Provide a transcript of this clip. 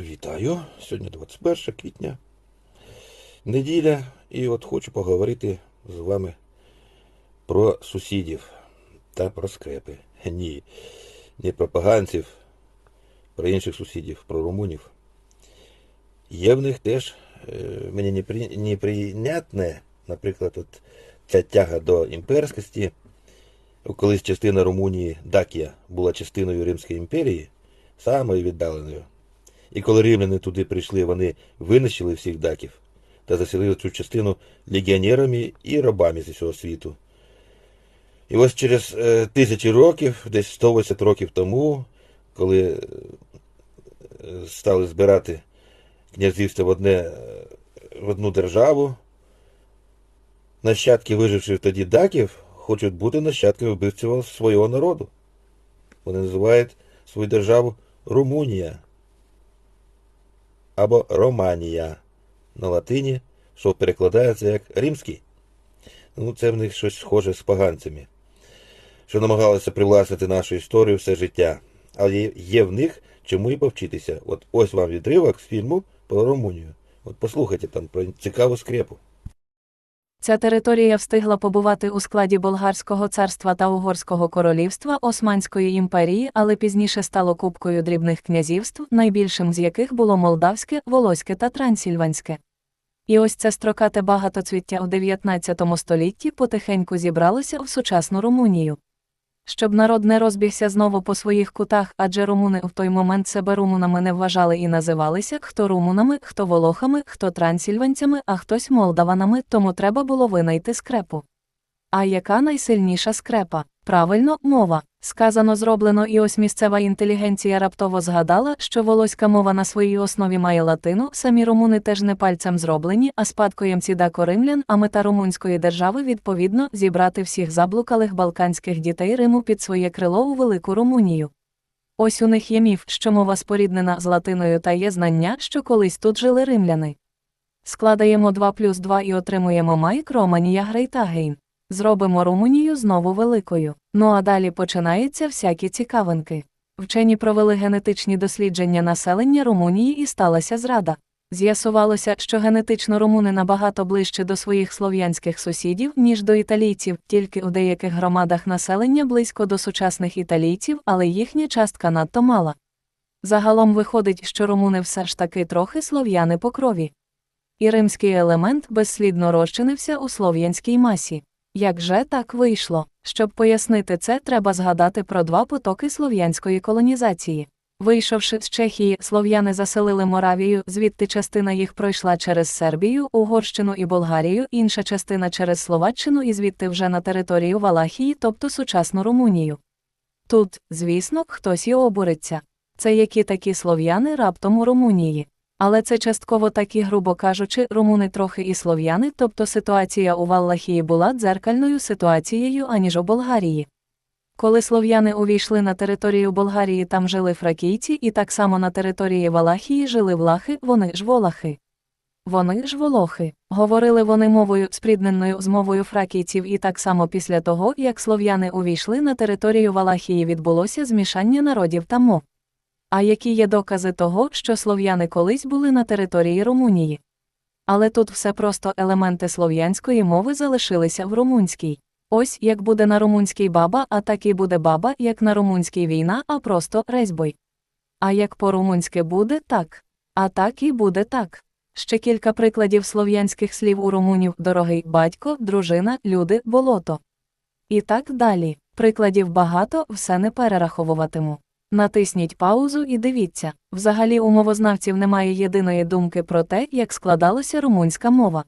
Вітаю! Сьогодні 21 квітня, неділя, і от хочу поговорити з вами про сусідів та про скрепи. Ні, не про поганців, про інших сусідів, про румунів. Є в них теж е, мені неприйнятне, наприклад, от ця тяга до імперськості. Колись частина Румунії, Дакія, була частиною Римської імперії, самою віддаленою. І коли римляни туди прийшли, вони винищили всіх даків та заселили цю частину легіонерами і рабами з усього світу. І ось через е, тисячі років, десь 180 років тому, коли е, стали збирати князівство в, одне, в одну державу, нащадки виживших тоді даків хочуть бути нащадками вбивців свого народу. Вони називають свою державу Румунія або Романія на латині, що перекладається як римський. Ну, це в них щось схоже з поганцями, що намагалися привласнити нашу історію все життя. Але є, в них чому і повчитися. От ось вам відривок з фільму про Румунію. От послухайте там про цікаву скрепу. Ця територія встигла побувати у складі Болгарського царства та Угорського королівства Османської імперії, але пізніше стало купкою дрібних князівств, найбільшим з яких було Молдавське, Волоське та Трансільванське. І ось це строкате багатоцвіття у 19 столітті потихеньку зібралося в сучасну Румунію. Щоб народ не розбігся знову по своїх кутах, адже румуни в той момент себе румунами не вважали і називалися хто румунами, хто волохами, хто трансільванцями, а хтось молдаванами, тому треба було винайти скрепу. А яка найсильніша скрепа? Правильно, мова. Сказано зроблено, і ось місцева інтелігенція раптово згадала, що волоська мова на своїй основі має латину, самі румуни теж не пальцем зроблені, а спадкоємці дакоримлян, а мета румунської держави відповідно зібрати всіх заблукалих балканських дітей Риму під своє крило у Велику Румунію. Ось у них є міф, що мова споріднена з латиною та є знання, що колись тут жили римляни. Складаємо 2 плюс 2 і отримуємо майк Романія Грейтагейн. Зробимо Румунію знову великою. Ну а далі починаються всякі цікавинки. Вчені провели генетичні дослідження населення Румунії і сталася зрада. З'ясувалося, що генетично румуни набагато ближче до своїх слов'янських сусідів, ніж до італійців, тільки у деяких громадах населення близько до сучасних італійців, але їхня частка надто мала. Загалом виходить, що румуни все ж таки трохи слов'яни по крові. І римський елемент безслідно розчинився у слов'янській масі. Як же так вийшло? Щоб пояснити це, треба згадати про два потоки слов'янської колонізації. Вийшовши з Чехії, слов'яни заселили Моравію, звідти частина їх пройшла через Сербію, Угорщину і Болгарію, інша частина через Словаччину і звідти вже на територію Валахії, тобто сучасну Румунію. Тут, звісно, хтось і обуриться. Це які такі слов'яни раптом у Румунії. Але це частково такі, грубо кажучи, румуни трохи і слов'яни, тобто ситуація у Валлахії була дзеркальною ситуацією, аніж у Болгарії. Коли слов'яни увійшли на територію Болгарії, там жили фракійці, і так само на території Валахії жили влахи, вони ж волахи. Вони ж волохи. Говорили вони мовою, спрідненою з мовою фракійців, і так само після того, як слов'яни увійшли на територію Валахії, відбулося змішання народів та мов. А які є докази того, що слов'яни колись були на території Румунії? Але тут все просто елементи слов'янської мови залишилися в румунській. Ось як буде на румунській баба, а так і буде баба, як на румунській війна, а просто резьбой. А як по-румунськи буде так. А так і буде так. Ще кілька прикладів слов'янських слів у румунів дорогий батько, дружина, люди, болото. І так далі. Прикладів багато, все не перераховуватиму. Натисніть паузу і дивіться. Взагалі у мовознавців немає єдиної думки про те, як складалася румунська мова.